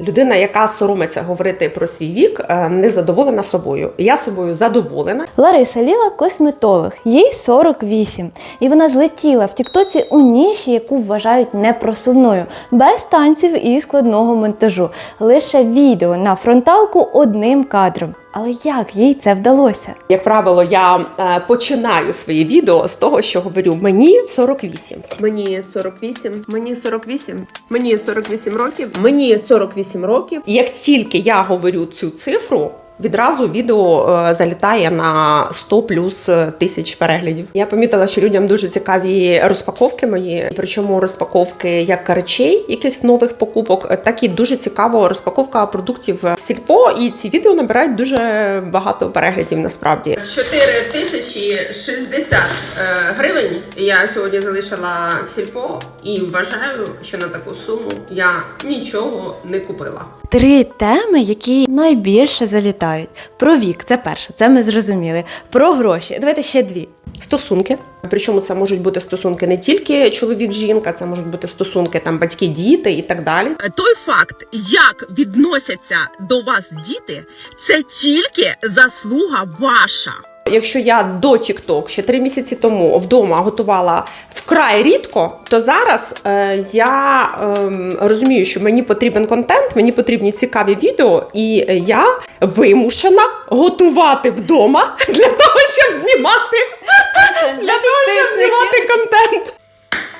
Людина, яка соромиться говорити про свій вік, е, не задоволена собою. Я собою задоволена. Лариса Ліва косметолог, їй 48. І вона злетіла в Тіктоці у ніші, яку вважають непросувною, без танців і складного монтажу. Лише відео на фронталку одним кадром. Але як їй це вдалося? Як правило, я е, починаю своє відео з того, що говорю: мені 48. Мені 48, мені 48, мені 48 років, мені 48 років. І як тільки я говорю цю цифру. Відразу відео е, залітає на 100 плюс е, тисяч переглядів. Я помітила, що людям дуже цікаві розпаковки мої, причому розпаковки як речей, якихось нових покупок, е, так і дуже цікаво розпаковка продуктів сільпо. І ці відео набирають дуже багато переглядів. Насправді 4060 гривень. Я сьогодні залишила в сільпо і вважаю, що на таку суму я нічого не купила. Три теми, які найбільше залітають. Про вік, це перше, це ми зрозуміли. Про гроші. Давайте ще дві. Стосунки, причому це можуть бути стосунки не тільки чоловік-жінка, це можуть бути стосунки там батьки-діти і так далі. Той факт, як відносяться до вас діти, це тільки заслуга ваша. Якщо я до TikTok ще три місяці тому вдома готувала вкрай рідко, то зараз е, я ем, розумію, що мені потрібен контент, мені потрібні цікаві відео, і я вимушена готувати вдома для того, щоб знімати для того, щоб знімати контент.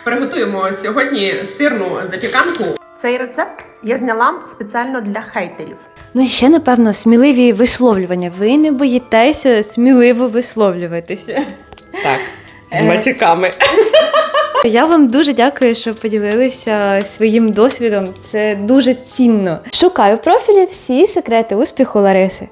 Приготуємо сьогодні сирну запіканку. Цей рецепт я зняла спеціально для хейтерів. Ну і ще, напевно, сміливі висловлювання. Ви не боїтеся сміливо висловлюватися. Так, з Е. матюками. Я вам дуже дякую, що поділилися своїм досвідом. Це дуже цінно. Шукаю в профілі всі секрети успіху Лариси.